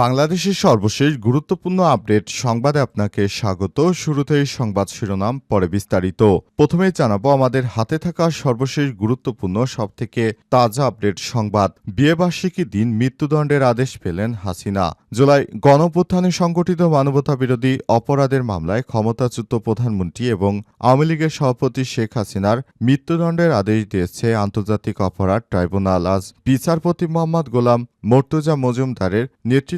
বাংলাদেশের সর্বশেষ গুরুত্বপূর্ণ আপডেট সংবাদে আপনাকে স্বাগত। শুরুতেই সংবাদ শিরোনাম, পরে বিস্তারিত। প্রথমে জানাব, আমাদের হাতে থাকা সর্বশেষ গুরুত্বপূর্ণ, সবথেকে তাজা আপডেট সংবাদ। বিয়েবার্ষিকী দিন মৃত্যুদণ্ডের আদেশ পেলেন হাসিনা। জুলাই গণপ্রত্থানে সংগঠিত মানবতা বিরোধী অপরাধের মামলায় ক্ষমতাচ্যুত প্রধানমন্ত্রী এবং আওয়ামী লীগের সভাপতি শেখ হাসিনার মৃত্যুদণ্ডের আদেশ দিয়েছে আন্তর্জাতিক অপরাধ ট্রাইব্যুনাল। আজ বিচারপতি মোহাম্মদ গোলাম মর্তুজা মজুমদারের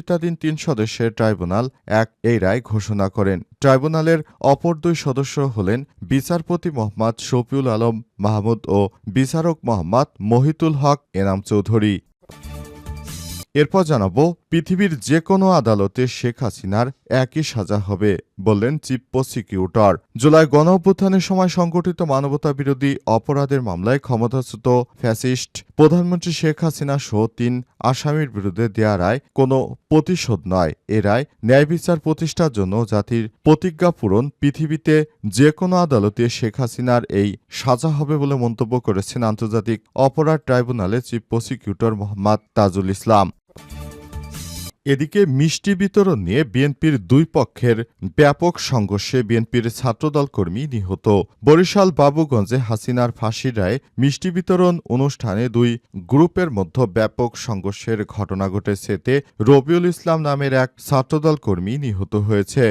নেতৃত্বাধীন তিন সদস্যের ট্রাইব্যুনাল এক এই রায় ঘোষণা করেন। ট্রাইব্যুনালের অপর দুই সদস্য হলেন বিচারপতি মোহাম্মদ শফিউল আলম মাহমুদ ও বিচারক মোহাম্মদ মহিতুল হক এনাম চৌধুরী। এরপর জানাব পৃথিবীর যে কোনো আদালতে শেখ হাসিনার একই সাজা হবে, বললেন চিফ প্রসিকিউটর। জুলাই গণ অভ্যুত্থানের সময় সংগঠিত মানবতা বিরোধী অপরাধের মামলায় ক্ষমতাচ্যুত ফ্যাসিস্ট প্রধানমন্ত্রী শেখ হাসিনা সহ তিন আসামির বিরুদ্ধে দেয়া রায় কোনো প্রতিশোধ নয়। এ রায় ন্যায় বিচার প্রতিষ্ঠার জন্য জাতির প্রতিজ্ঞা পূরণ, পৃথিবীতে যে কোনো আদালতে শেখ হাসিনার এই সাজা হবে বলে মন্তব্য করেছেন আন্তর্জাতিক অপরাধ ট্রাইব্যুনালের চিফ প্রসিকিউটর মোহাম্মদ তাজুল ইসলাম। এদিকে মিষ্টি বিতরণ নিয়ে বিএনপির দুই পক্ষের ব্যাপক সংঘর্ষে বিএনপির ছাত্রদল কর্মী নিহত। বরিশাল বাবুগঞ্জে হাসিনার ফাঁসির রায় মিষ্টি বিতরণ অনুষ্ঠানে দুই গ্রুপের মধ্যে ব্যাপক সংঘর্ষের ঘটনা ঘটেছে। এতে রবিউল ইসলাম নামের এক ছাত্রদল কর্মী নিহত হয়েছে।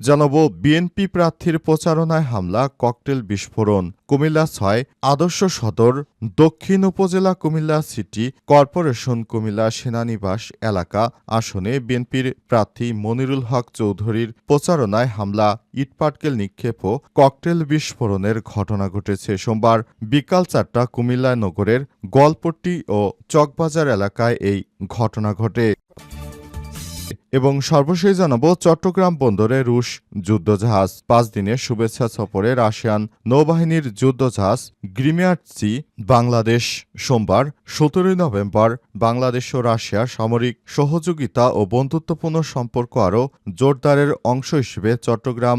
জানাব বিএনপি প্রার্থীর প্রচারণায় হামলা, ককটেল বিস্ফোরণ, কুমিল্লা ছয়, আদর্শ সদর, দক্ষিণ উপজেলা কুমিল্লা সিটি, কর্পোরেশন কুমিল্লা সেনানিবাস এলাকা আসনে বিএনপির প্রার্থী মনিরুল হক চৌধুরীর প্রচারণায় হামলা, ইটপাটকেল নিক্ষেপ ও ককটেল বিস্ফোরণের ঘটনা ঘটেছে সোমবার বিকাল চারটা কুমিল্লা নগরের গলপট্টি ও চকবাজার এলাকায় এই ঘটনা ঘটে। এবং সর্বশেষ জানাব চট্টগ্রাম বন্দরে রুশ যুদ্ধজাহাজ পাঁচ দিনের শুভেচ্ছা সফরে রাশিয়ান নৌবাহিনীর যুদ্ধজাহাজ গ্রিমিয়ার্সি বাংলাদেশ সোমবার, সতেরোই নভেম্বর, বাংলাদেশ ও রাশিয়া সামরিক সহযোগিতা ও বন্ধুত্বপূর্ণ সম্পর্ক আরও জোরদারের অংশ হিসেবে চট্টগ্রাম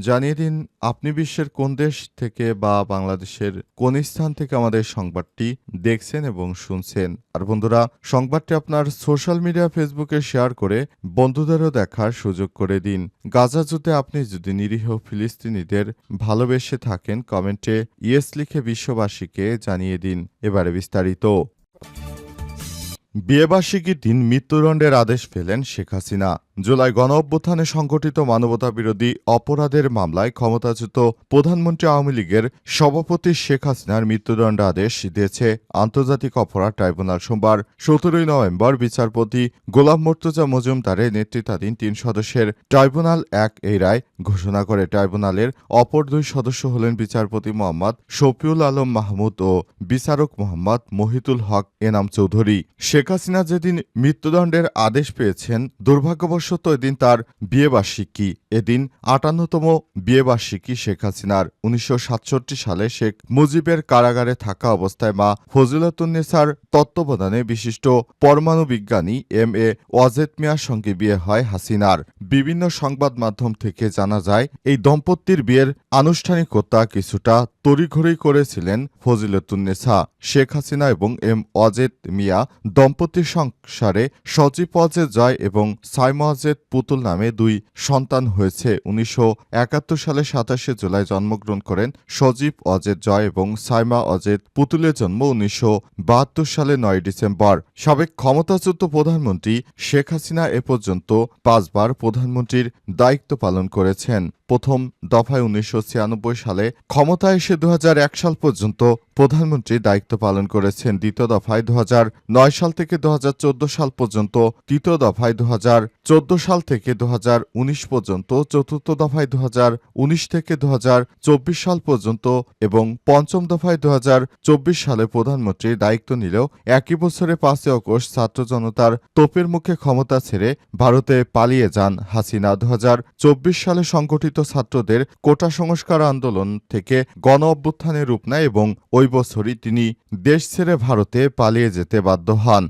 জানিয়ে দিন, আপনি বিশ্বের কোন দেশ থেকে বা বাংলাদেশের কোন স্থান থেকে আমাদের সংবাদটি দেখছেন এবং শুনছেন। আর বন্ধুরা, সংবাদটি আপনার সোশ্যাল মিডিয়া, ফেসবুকে শেয়ার করে বন্ধুদেরও দেখার সুযোগ করে দিন। গাজা যুদ্ধে আপনি যদি নিরীহ ফিলিস্তিনিদের ভালোবেসে থাকেন, কমেন্টে ইয়েস লিখে বিশ্ববাসীকে জানিয়ে দিন। এবারে বিস্তারিত। বিয়েবার্ষিকীর দিন মৃত্যুদণ্ডের আদেশ পেলেন শেখ হাসিনা। জুলাই গণ অভ্যুত্থানে সংঘটিত মানবতা বিরোধী অপরাধের মামলায় ক্ষমতাচ্যুত প্রধানমন্ত্রী আওয়ামী লীগের সভাপতি শেখ হাসিনার মৃত্যুদণ্ড আদেশ দিয়েছে আন্তর্জাতিক অপরাধ ট্রাইব্যুনাল সোমবার, সতেরোই নভেম্বর বিচারপতি গোলাম মর্তুজা মজুমদারের নেতৃত্বাধীন তিন সদস্যের ট্রাইব্যুনাল এক এই রায় ঘোষণা করে। ট্রাইব্যুনালের অপর দুই সদস্য হলেন বিচারপতি মোহাম্মদ শফিউল আলম মাহমুদ ও বিচারক মোহাম্মদ মহিতুল হক এনাম চৌধুরী। শেখ হাসিনা যেদিন মৃত্যুদণ্ডের আদেশ পেয়েছেন, দুর্ভাগ্যবশ অবশ্যত এদিন তার বিয়েবার্ষিকী। এদিন আটান্নতম বিয়েবার্ষিকী শেখ হাসিনার। উনিশশো সাতষট্টি সালে শেখ মুজিবের কারাগারে থাকা অবস্থায় মা ফজিলতুন্নেসার তত্ত্বাবধানে বিশিষ্ট পরমাণু বিজ্ঞানী এম এ ওয়াজেদ মিয়ার সঙ্গে বিয়ে হয় হাসিনার। বিভিন্ন সংবাদ মাধ্যম থেকে জানা যায়, এই দম্পতির বিয়ের আনুষ্ঠানিকতা কিছুটা তড়িঘড়ি করেছিলেন ফজিলতুন্নেসা শেখ হাসিনা এবং এম ওয়াজেদ মিয়া দম্পতির সংসারে সজীব অজেদ জয় এবং সাইম অজেদ পুতুল নামে দুই সন্তান হয়েছে। উনিশশো একাত্তর সালে সাতাশে জুলাই জন্মগ্রহণ করেন সজীব অজেদ জয় এবং সাইমা অজেদ। পুতুলের জন্ম উনিশশো সালে নয় ডিসেম্বর। সাবেক ক্ষমতাচ্যুত প্রধানমন্ত্রী শেখ হাসিনা এ পর্যন্ত পাঁচবার প্রধানমন্ত্রীর দায়িত্ব পালন করেছেন। প্রথম দফায় উনিশশো ছিয়ানব্বই সালে ক্ষমতায় এসে দু হাজার এক সাল পর্যন্ত প্রধানমন্ত্রী দায়িত্ব পালন করেছেন। দ্বিতীয় দফায় দু হাজার নয় সাল থেকে দুহাজার চোদ্দ সাল পর্যন্ত তৃতীয় দফায় দু সাল থেকে দু হাজার উনিশ পর্যন্ত, চতুর্থ দফায় দু হাজার উনিশ থেকে দু হাজার চব্বিশ সাল পর্যন্ত এবং পঞ্চম দফায় দুহাজার চব্বিশ সালে প্রধানমন্ত্রীর দায়িত্ব নিলেও একই বছরে পাঁচই অগস্ট ছাত্র জনতার তোপের মুখে ক্ষমতা ছেড়ে ভারতে পালিয়ে যান হাসিনা। দু হাজার চব্বিশ সালে সংগঠিত ছাত্রদের কোটা সংস্কার আন্দোলন থেকে গণ অভ্যুত্থানে রূপ নেয় এবং ওই বছরই তিনি দেশ ছেড়ে ভারতে পালিয়ে যেতে বাধ্য হন।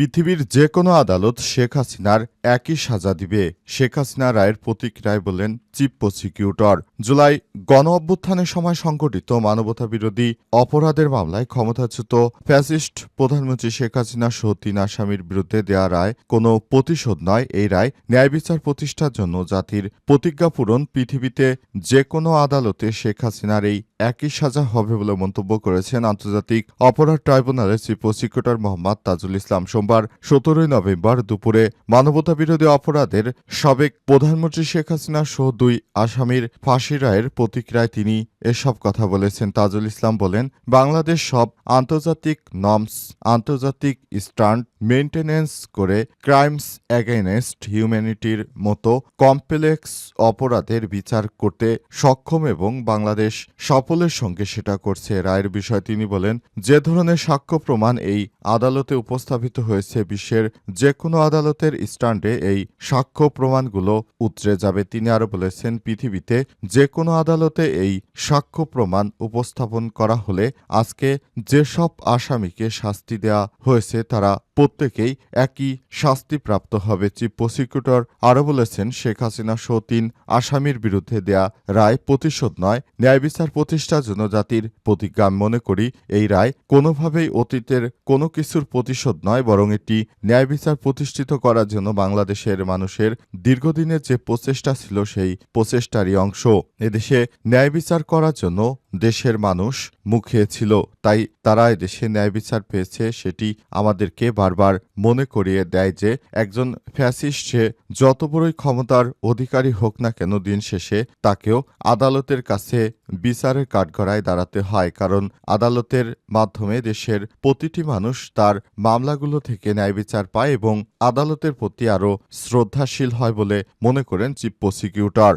পৃথিবীর যে কোনো আদালত শেখ হাসিনার একই সাজা দিবে। শেখ হাসিনা রায়ের প্রতিক্রিয়ায় বললেন, চিফ প্রসিকিউটর। জুলাই গণ অভ্যুত্থানের সময় সংঘটিত মানবতা বিরোধী অপরাধের মামলায় ক্ষমতাচ্যুত ফ্যাসিস্ট প্রধানমন্ত্রী শেখ হাসিনা সহ তিন আসামির বিরুদ্ধে দেয়া রায় কোনো প্রতিশোধ নয়। এই রায় ন্যায় বিচার প্রতিষ্ঠার জন্য জাতির প্রতিজ্ঞা পূরণ। পৃথিবীতে যে কোনো আদালতে শেখ হাসিনার এই একই সাজা হবে বলে মন্তব্য করেছেন আন্তর্জাতিক অপরাধ ট্রাইব্যুনালের চিফ প্রসিকিউটর মোহাম্মদ তাজুল ইসলাম। সোমবার সতেরোই নভেম্বর দুপুরে মানবতা বিরোধী অপরাধের সাবেক প্রধানমন্ত্রী শেখ হাসিনা সহ দুই আসামির ফাঁসি রায়ের প্রতিক্রিয়ায় তিনি এসব কথা বলেছেন। তাজুল ইসলাম বলেন, বাংলাদেশ সব আন্তর্জাতিক নর্মস, আন্তর্জাতিক স্ট্যান্ড মেনটেনেন্স করে ক্রাইমস অ্যাগেনস্ট হিউম্যানিটির মতো কমপ্লেক্স অপরাধের বিচার করতে সক্ষম এবং বাংলাদেশ সাফল্যের সঙ্গে সেটা করছে রায়ের বিষয়ে তিনি বলেন, যে ধরনের সাক্ষ্য প্রমাণ এই আদালতে উপস্থাপিত হয়েছে, বিশ্বের যে কোনো আদালতের স্ট্যান্ডে এই সাক্ষ্য প্রমাণগুলো উতরে যাবে। তিনি আরও বলেছেন, পৃথিবীতে যে কোনো আদালতে এই সাক্ষ্য প্রমাণ উপস্থাপন করা হলে আজকে যেসব আসামিকে শাস্তি দেওয়া হয়েছে তারা প্রত্যেকেই একই শাস্তিপ্রাপ্ত হবে, চিফ প্রসিকিউটর আরও বলেছেন, শেখ হাসিনা সহ তিন আসামির বিরুদ্ধে দেয়া রায় প্রতিশোধ নয়। ন্যায় বিচার প্রতিষ্ঠার জন্য জাতির প্রতিজ্ঞা মনে করি এই রায় কোনোভাবেই অতীতের কোনো কিছুর প্রতিশোধ নয়, বরং এটি ন্যায় বিচার প্রতিষ্ঠিত করার জন্য বাংলাদেশের মানুষের দীর্ঘদিনের যে প্রচেষ্টা ছিল, সেই প্রচেষ্টারই অংশ। এদেশে ন্যায় বিচার করার জন্য দেশের মানুষ মুখে ছিল, তাই তারা এদেশে ন্যায় বিচার পেয়েছে, সেটি আমাদেরকে বারবার মনে করিয়ে দেয় যে একজন ফ্যাসিস্ট সে যত বড়ই ক্ষমতার অধিকারী হোক না কেন দিন শেষে তাকেও আদালতের কাছে বিচারের কাঠগড়ায় দাঁড়াতে হয়। কারণ আদালতের মাধ্যমে দেশের প্রতিটি মানুষ তার মামলাগুলো থেকে ন্যায় বিচার পায় এবং আদালতের প্রতি আরও শ্রদ্ধাশীল হয় বলে মনে করেন চিফ প্রসিকিউটর।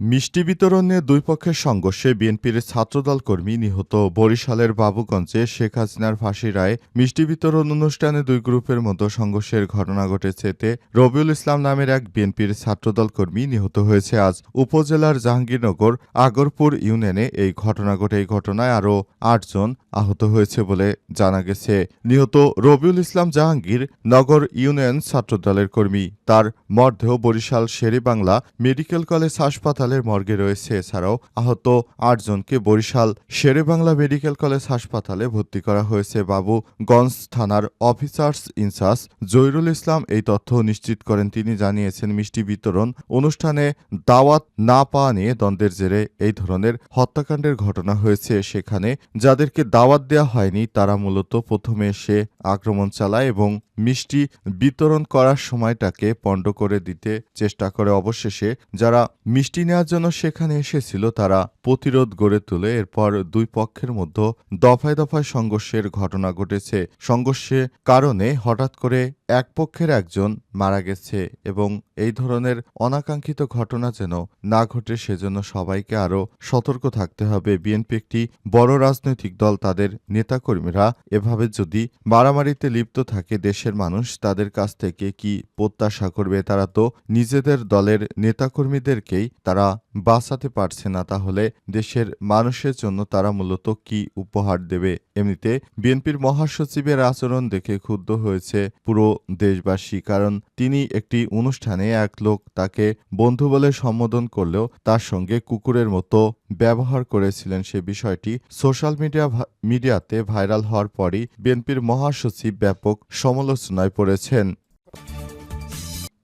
মিষ্টি বিতরণ দুই পক্ষের সংঘর্ষে বিএনপির ছাত্রদল কর্মী নিহত বরিশালের বাবুগঞ্জে শেখ হাসিনার ফাঁসি রায় মিষ্টি বিতরণ অনুষ্ঠানে দুই গ্রুপের মধ্যে সংঘর্ষের ঘটনা ঘটেছে এতে রবিউল ইসলাম নামের এক বিএনপির ছাত্রদল কর্মী নিহত হয়েছে। আজ উপজেলার জাহাঙ্গীরনগর আগরপুর ইউনিয়নে এই ঘটনা ঘটে। এই ঘটনায় আরও আটজন আহত হয়েছে বলে জানা গেছে। নিহত রবিউল ইসলাম জাহাঙ্গীর নগর ইউনিয়ন ছাত্রদলের কর্মী। তার মরদেহ বরিশাল শেরেবাংলা মেডিকেল কলেজ হাসপাতালের মর্গে রয়েছে। এছাড়াও আহত আটজনকে বরিশাল শেরেবাংলা মেডিকেল কলেজ হাসপাতালে ভর্তি করা হয়েছে। বাবুগঞ্জ থানার অফিসার্স ইনচার্জ জহিরুল ইসলাম এই তথ্য নিশ্চিত করেন। তিনি জানিয়েছেন, মিষ্টি বিতরণ অনুষ্ঠানে দাওয়াত না পাওয়া নিয়ে দ্বন্দ্বের জেরে এই ধরনের হত্যাকাণ্ডের ঘটনা হয়েছে। সেখানে যাদেরকে দাওয়াত দেওয়া হয়নি, তারা মূলত প্রথমে এসে আক্রমণ চালায় এবং মিষ্টি বিতরণ করার সময়টাকে পণ্ড করে দিতে চেষ্টা করে। অবশেষে যারা মিষ্টি নেওয়ার জন্য সেখানে এসেছিল, তারা প্রতিরোধ গড়ে তুলে। এরপর দুই পক্ষের মধ্যে দফায় দফায় সংঘর্ষের ঘটনা ঘটেছে। সংঘর্ষে কারণে হঠাৎ করে এক পক্ষের একজন মারা গেছে এবং এই ধরনের অনাকাঙ্ক্ষিত ঘটনা যেন না ঘটে, সেজন্য সবাইকে আরও সতর্ক থাকতে হবে। বিএনপি একটি বড় রাজনৈতিক দল, তাদের নেতাকর্মীরা এভাবে যদি মারামারিতে লিপ্ত থাকে দেশের মানুষ, তাদের কাছ থেকে কি প্রত্যাশা করবে? তারা তো নিজেদের দলের নেতাকর্মীদেরকেই তারা বাঁচাতে পারছে না, তাহলে দেশের মানুষের জন্য তারা মূলত কি উপহার দেবে? এমনিতে বিএনপির মহাসচিবের আচরণ দেখে ক্ষুব্ধ হয়েছে পুরো দেশবাসী, কারণ তিনি একটি অনুষ্ঠানে এক লোক তাকে বন্ধু বলে সম্বোধন করলেও তার সঙ্গে কুকুরের মতো ব্যবহার করেছিলেন সে বিষয়টি সোশ্যাল মিডিয়া মিডিয়াতে ভাইরাল হওয়ার পরই বিএনপির মহাসচিব ব্যাপক সমালোচনায় পড়েছেন।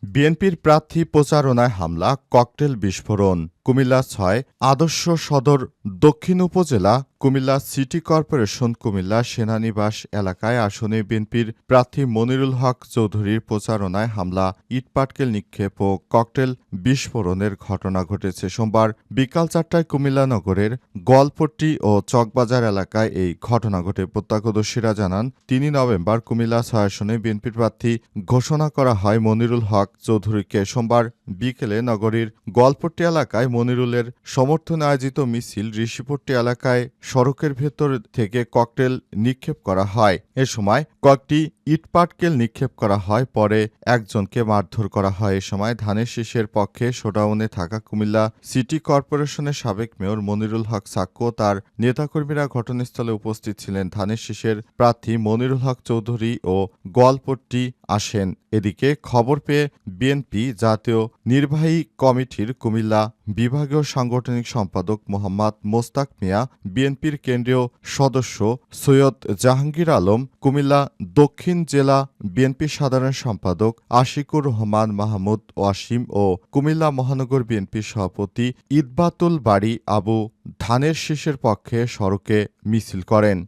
বিএনপির প্রার্থী প্রচারণায় হামলা, ককটেল বিস্ফোরণ। কুমিল্লা ছয়, আদর্শ সদর দক্ষিণ উপজেলা, কুমিল্লা সিটি কর্পোরেশন, কুমিল্লা সেনানিবাস এলাকায় আসনে বিএনপির প্রার্থী মনিরুল হক চৌধুরীর প্রচারণায় হামলা, ইটপাটকেল নিক্ষেপ ও ককটেল বিস্ফোরণের ঘটনা ঘটেছে সোমবার বিকাল চারটায় কুমিল্লা নগরের গোয়ালপট্টি ও চকবাজার এলাকায় এই ঘটনা ঘটে। প্রত্যক্ষদর্শীরা জানান তিনই নভেম্বর কুমিল্লা ছয় আসনে বিএনপির প্রার্থী ঘোষণা করা হয় মনিরুল হক চৌধুরীকে। সোমবার বিকেলে নগরীর গোয়ালপট্টি এলাকায় মনিরুলের সমর্থনে আয়োজিত মিছিল ঋষিপট্টি এলাকায় সড়কের ভেতর থেকে ককটেল নিক্ষেপ করা হয়। এ সময় কয়েকটি ইটপাটকেল নিক্ষেপ করা হয়, পরে একজনকে মারধর করা হয়। এ সময় ধানের শীষের পক্ষে শোডাউনে থাকা কুমিল্লা সিটি কর্পোরেশনের সাবেক মেয়র মনিরুল হক সাক্কো তার নেতাকর্মীরা ঘটনাস্থলে উপস্থিত ছিলেন। ধানের শীষের প্রার্থী মনিরুল হক চৌধুরী ও গোয়ালপট্টি আসেন। এদিকে খবর পেয়ে বিএনপি জাতীয় নির্বাহী কমিটির কুমিল্লা বিভাগীয় সাংগঠনিক সম্পাদক মোহাম্মদ মোস্তাক মিয়া, বিএনপির কেন্দ্রীয় সদস্য সৈয়দ জাহাঙ্গীর আলম, কুমিল্লা দক্ষিণ জেলা বিএনপি সাধারণ সম্পাদক আশিকুর রহমান মাহমুদ ওয়াসিম ও কুমিল্লা মহানগর বিএনপির সভাপতি ইদবাতুল বাড়ি আবু ধানের শীষের পক্ষে সড়কে মিছিল করেন।